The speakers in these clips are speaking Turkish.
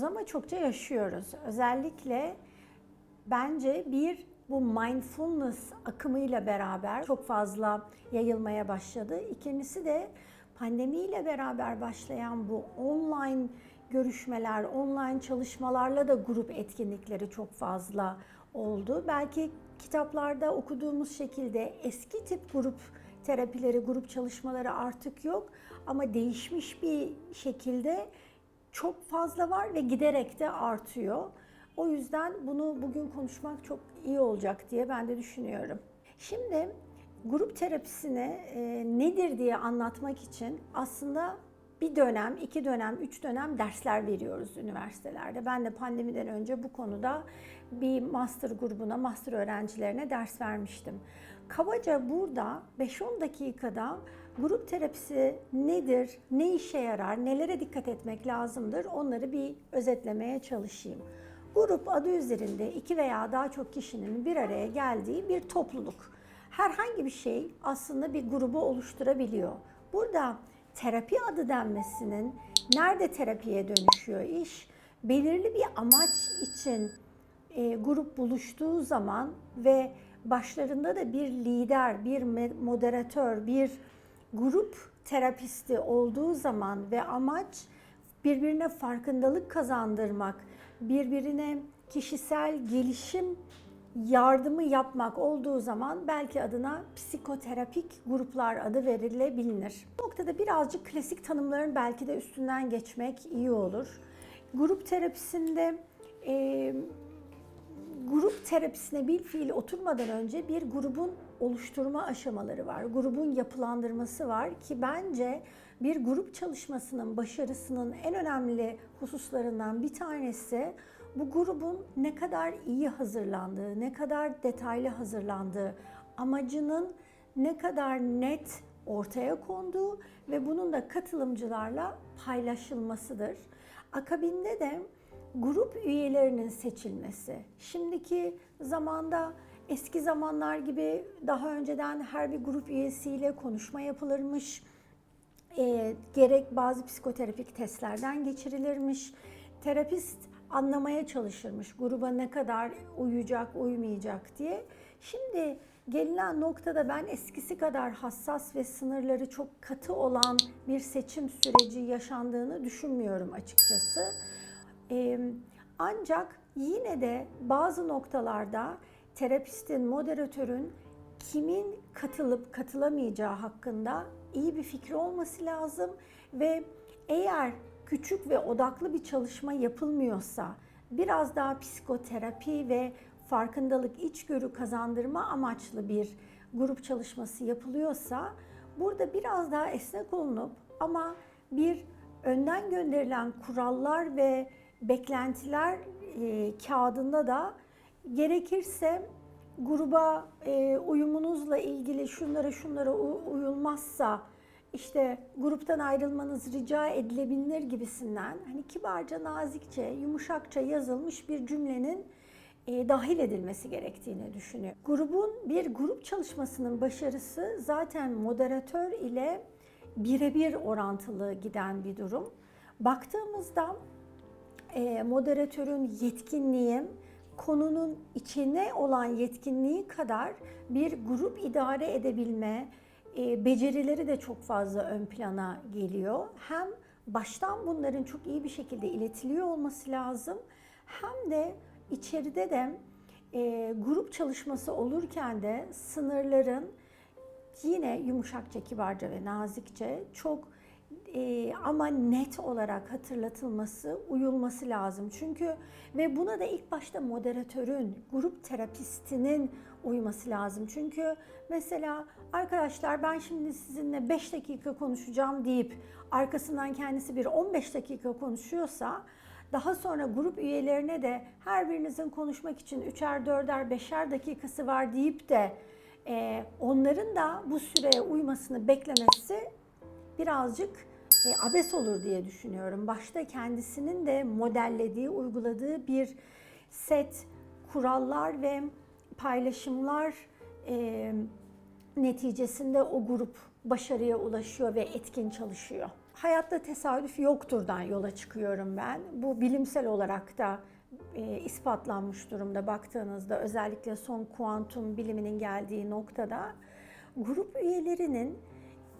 bilmiyoruz ama çokça yaşıyoruz. Özellikle bence bir bu mindfulness akımıyla beraber çok fazla yayılmaya başladı. İkincisi de pandemiyle beraber başlayan bu online görüşmeler, online çalışmalarla da grup etkinlikleri çok fazla oldu. Belki kitaplarda okuduğumuz şekilde eski tip grup terapileri, grup çalışmaları artık yok ama değişmiş bir şekilde çok fazla var ve giderek de artıyor. O yüzden bunu bugün konuşmak çok iyi olacak diye ben de düşünüyorum. Şimdi grup terapisini e, nedir diye anlatmak için aslında bir dönem, iki dönem, üç dönem dersler veriyoruz üniversitelerde. Ben de pandemiden önce bu konuda bir master grubuna, master öğrencilerine ders vermiştim. Kabaca burada 5-10 dakikada grup terapisi nedir, ne işe yarar, nelere dikkat etmek lazımdır onları bir özetlemeye çalışayım. Grup adı üzerinde iki veya daha çok kişinin bir araya geldiği bir topluluk. Herhangi bir şey aslında bir grubu oluşturabiliyor. Burada terapi adı denmesinin nerede terapiye dönüşüyor iş? Belirli bir amaç için e, grup buluştuğu zaman ve başlarında da bir lider, bir moderatör, bir grup terapisti olduğu zaman ve amaç birbirine farkındalık kazandırmak, birbirine kişisel gelişim yardımı yapmak olduğu zaman belki adına psikoterapik gruplar adı verilebilir. Bu noktada birazcık klasik tanımların belki de üstünden geçmek iyi olur. Grup terapisinde e, grup terapisine bir fiil oturmadan önce bir grubun oluşturma aşamaları var. Grubun yapılandırması var ki bence bir grup çalışmasının başarısının en önemli hususlarından bir tanesi bu grubun ne kadar iyi hazırlandığı, ne kadar detaylı hazırlandığı, amacının ne kadar net ortaya konduğu ve bunun da katılımcılarla paylaşılmasıdır. Akabinde de grup üyelerinin seçilmesi. Şimdiki zamanda eski zamanlar gibi daha önceden her bir grup üyesiyle konuşma yapılırmış. E, gerek bazı psikoterapik testlerden geçirilirmiş. Terapist anlamaya çalışırmış gruba ne kadar uyacak, uymayacak diye. Şimdi gelinen noktada ben eskisi kadar hassas ve sınırları çok katı olan bir seçim süreci yaşandığını düşünmüyorum açıkçası. Ancak yine de bazı noktalarda terapistin, moderatörün kimin katılıp katılamayacağı hakkında iyi bir fikri olması lazım ve eğer küçük ve odaklı bir çalışma yapılmıyorsa, biraz daha psikoterapi ve farkındalık, içgörü kazandırma amaçlı bir grup çalışması yapılıyorsa, burada biraz daha esnek olunup ama bir önden gönderilen kurallar ve beklentiler e, kağıdında da gerekirse gruba e, uyumunuzla ilgili şunlara şunlara uyulmazsa işte gruptan ayrılmanız rica edilebilir gibisinden hani kibarca, nazikçe, yumuşakça yazılmış bir cümlenin e, dahil edilmesi gerektiğini düşünüyor. Grubun bir grup çalışmasının başarısı zaten moderatör ile birebir orantılı giden bir durum. Baktığımızda e, moderatörün yetkinliği konunun içine olan yetkinliği kadar bir grup idare edebilme e, becerileri de çok fazla ön plana geliyor. Hem baştan bunların çok iyi bir şekilde iletiliyor olması lazım hem de içeride de e, grup çalışması olurken de sınırların yine yumuşakça, kibarca ve nazikçe çok e, ama net olarak hatırlatılması, uyulması lazım. Çünkü ve buna da ilk başta moderatörün, grup terapistinin uyması lazım. Çünkü mesela arkadaşlar ben şimdi sizinle 5 dakika konuşacağım deyip arkasından kendisi bir 15 dakika konuşuyorsa daha sonra grup üyelerine de her birinizin konuşmak için üçer, dörder, beşer dakikası var deyip de e, onların da bu süreye uymasını beklemesi birazcık e, abes olur diye düşünüyorum. Başta kendisinin de modellediği, uyguladığı bir set kurallar ve paylaşımlar e, neticesinde o grup başarıya ulaşıyor ve etkin çalışıyor. hayatta tesadüf yokturdan yola çıkıyorum ben. Bu bilimsel olarak da e, ispatlanmış durumda baktığınızda özellikle son kuantum biliminin geldiği noktada grup üyelerinin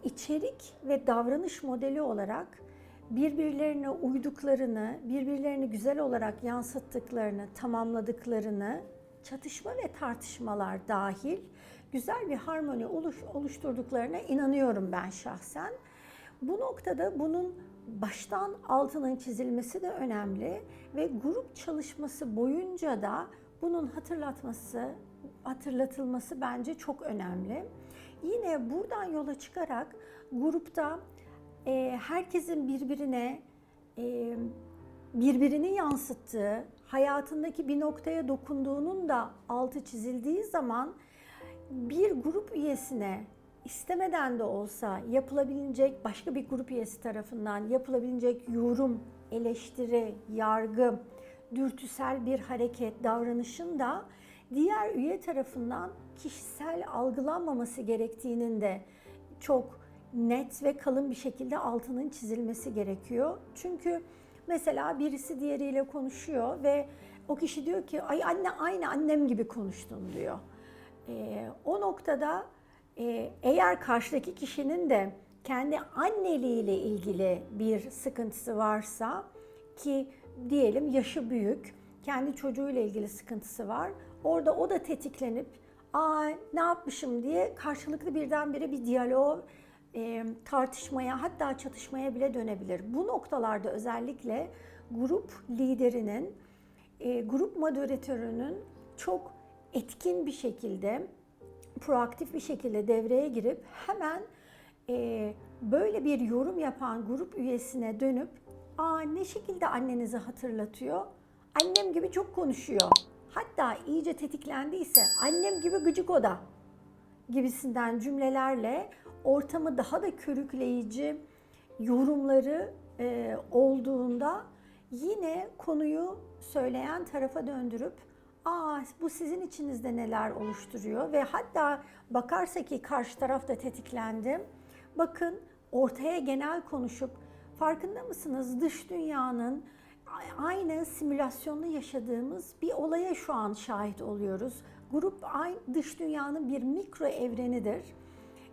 içerik ve davranış modeli olarak birbirlerine uyduklarını, birbirlerini güzel olarak yansıttıklarını, tamamladıklarını, çatışma ve tartışmalar dahil güzel bir harmoni oluş, oluşturduklarına inanıyorum ben şahsen. Bu noktada bunun baştan altının çizilmesi de önemli ve grup çalışması boyunca da bunun hatırlatması, hatırlatılması bence çok önemli. Yine buradan yola çıkarak grupta e, herkesin birbirine e, birbirini yansıttığı, hayatındaki bir noktaya dokunduğunun da altı çizildiği zaman bir grup üyesine istemeden de olsa yapılabilecek başka bir grup üyesi tarafından yapılabilecek yorum, eleştiri, yargı, dürtüsel bir hareket, davranışın da diğer üye tarafından kişisel algılanmaması gerektiğinin de çok net ve kalın bir şekilde altının çizilmesi gerekiyor. Çünkü mesela birisi diğeriyle konuşuyor ve o kişi diyor ki ay anne aynı annem gibi konuştun diyor. Ee, o noktada e, eğer karşıdaki kişinin de kendi anneliğiyle ilgili bir sıkıntısı varsa ki diyelim yaşı büyük, kendi çocuğuyla ilgili sıkıntısı var. Orada o da tetiklenip aa ne yapmışım diye karşılıklı birdenbire bir diyalog, e, tartışmaya hatta çatışmaya bile dönebilir. Bu noktalarda özellikle grup liderinin, e, grup moderatörünün çok etkin bir şekilde, proaktif bir şekilde devreye girip hemen e, böyle bir yorum yapan grup üyesine dönüp aa ne şekilde annenizi hatırlatıyor? Annem gibi çok konuşuyor. Hatta iyice tetiklendiyse annem gibi gıcık o da gibisinden cümlelerle ortamı daha da körükleyici yorumları e, olduğunda yine konuyu söyleyen tarafa döndürüp aa bu sizin içinizde neler oluşturuyor ve hatta bakarsa ki karşı taraf da tetiklendi. Bakın ortaya genel konuşup farkında mısınız dış dünyanın aynı simülasyonda yaşadığımız bir olaya şu an şahit oluyoruz. Grup aynı dış dünyanın bir mikro evrenidir.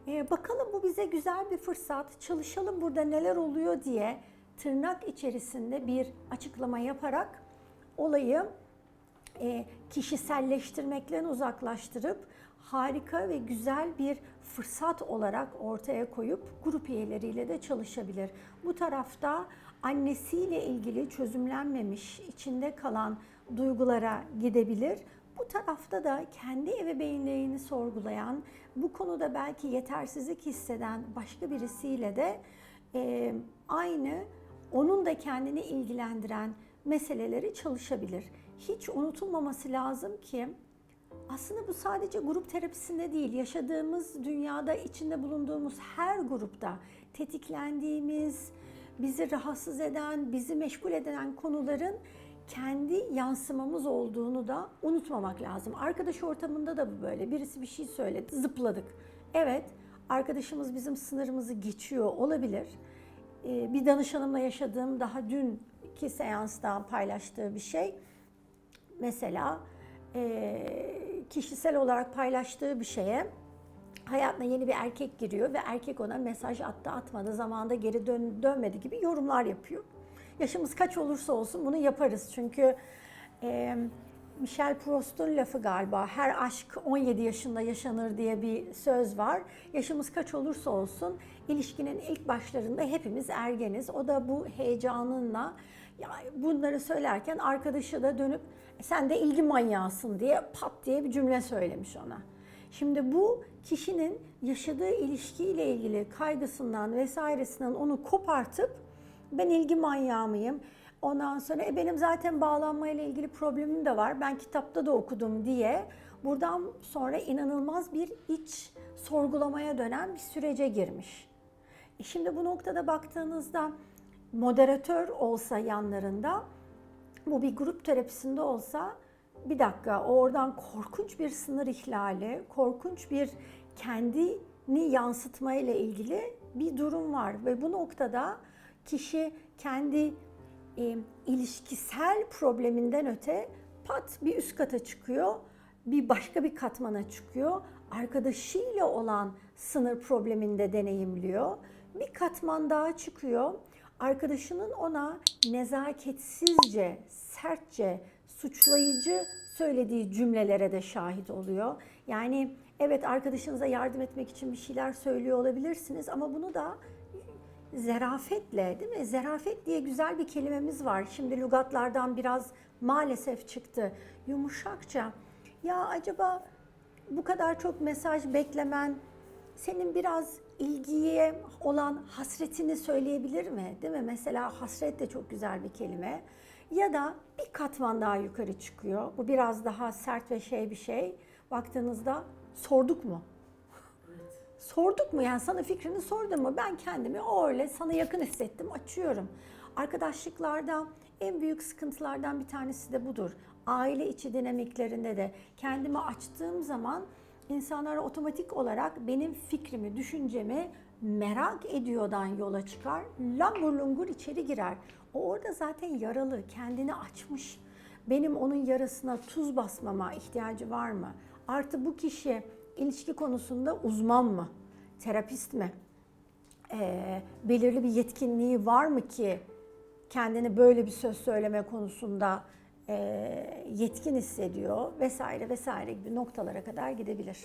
Ee, bakalım bu bize güzel bir fırsat, çalışalım burada neler oluyor diye tırnak içerisinde bir açıklama yaparak olayı e, kişiselleştirmekten uzaklaştırıp harika ve güzel bir fırsat olarak ortaya koyup grup üyeleriyle de çalışabilir. Bu tarafta annesiyle ilgili çözümlenmemiş, içinde kalan duygulara gidebilir. Bu tarafta da kendi ebeveynlerini sorgulayan, bu konuda belki yetersizlik hisseden başka birisiyle de e, aynı onun da kendini ilgilendiren meseleleri çalışabilir. Hiç unutulmaması lazım ki aslında bu sadece grup terapisinde değil, yaşadığımız dünyada içinde bulunduğumuz her grupta tetiklendiğimiz, bizi rahatsız eden, bizi meşgul eden konuların kendi yansımamız olduğunu da unutmamak lazım. Arkadaş ortamında da bu böyle. Birisi bir şey söyledi, zıpladık. Evet, arkadaşımız bizim sınırımızı geçiyor olabilir. Ee, bir danışanımla yaşadığım daha dünkü seanstan paylaştığı bir şey. Mesela e, kişisel olarak paylaştığı bir şeye hayatına yeni bir erkek giriyor ve erkek ona mesaj attı atmadı zamanında geri dön, dönmedi gibi yorumlar yapıyor. Yaşımız kaç olursa olsun bunu yaparız çünkü e, Michel Proust'un lafı galiba her aşk 17 yaşında yaşanır diye bir söz var. Yaşımız kaç olursa olsun ilişkinin ilk başlarında hepimiz ergeniz. O da bu heyecanınla ya bunları söylerken arkadaşı da dönüp sen de ilgi manyağısın diye pat diye bir cümle söylemiş ona. Şimdi bu kişinin yaşadığı ilişkiyle ilgili kaygısından vesairesinden onu kopartıp ben ilgi manyağı mıyım? Ondan sonra e, benim zaten bağlanmayla ilgili problemim de var. Ben kitapta da okudum diye buradan sonra inanılmaz bir iç sorgulamaya dönen bir sürece girmiş. E şimdi bu noktada baktığınızda moderatör olsa yanlarında bu bir grup terapisinde olsa bir dakika oradan korkunç bir sınır ihlali, korkunç bir kendini yansıtma ile ilgili bir durum var ve bu noktada kişi kendi e, ilişkisel probleminden öte pat bir üst kata çıkıyor, bir başka bir katmana çıkıyor. Arkadaşıyla olan sınır probleminde deneyimliyor. Bir katman daha çıkıyor. Arkadaşının ona nezaketsizce, sertçe, suçlayıcı söylediği cümlelere de şahit oluyor. Yani evet arkadaşınıza yardım etmek için bir şeyler söylüyor olabilirsiniz ama bunu da zerafetle değil mi? Zerafet diye güzel bir kelimemiz var. Şimdi lügatlardan biraz maalesef çıktı. Yumuşakça. Ya acaba bu kadar çok mesaj beklemen senin biraz ilgiye olan hasretini söyleyebilir mi? Değil mi? Mesela hasret de çok güzel bir kelime. Ya da bir katman daha yukarı çıkıyor. Bu biraz daha sert ve şey bir şey. Baktığınızda sorduk mu? Sorduk mu yani sana fikrini sordum mu? Ben kendimi o öyle sana yakın hissettim açıyorum. Arkadaşlıklarda en büyük sıkıntılardan bir tanesi de budur. Aile içi dinamiklerinde de kendimi açtığım zaman insanlar otomatik olarak benim fikrimi, düşüncemi merak ediyordan yola çıkar. Langur lungur içeri girer. O orada zaten yaralı, kendini açmış. Benim onun yarasına tuz basmama ihtiyacı var mı? Artı bu kişi ilişki konusunda uzman mı? Terapist mi? Ee, belirli bir yetkinliği var mı ki kendini böyle bir söz söyleme konusunda e, yetkin hissediyor vesaire vesaire gibi noktalara kadar gidebilir.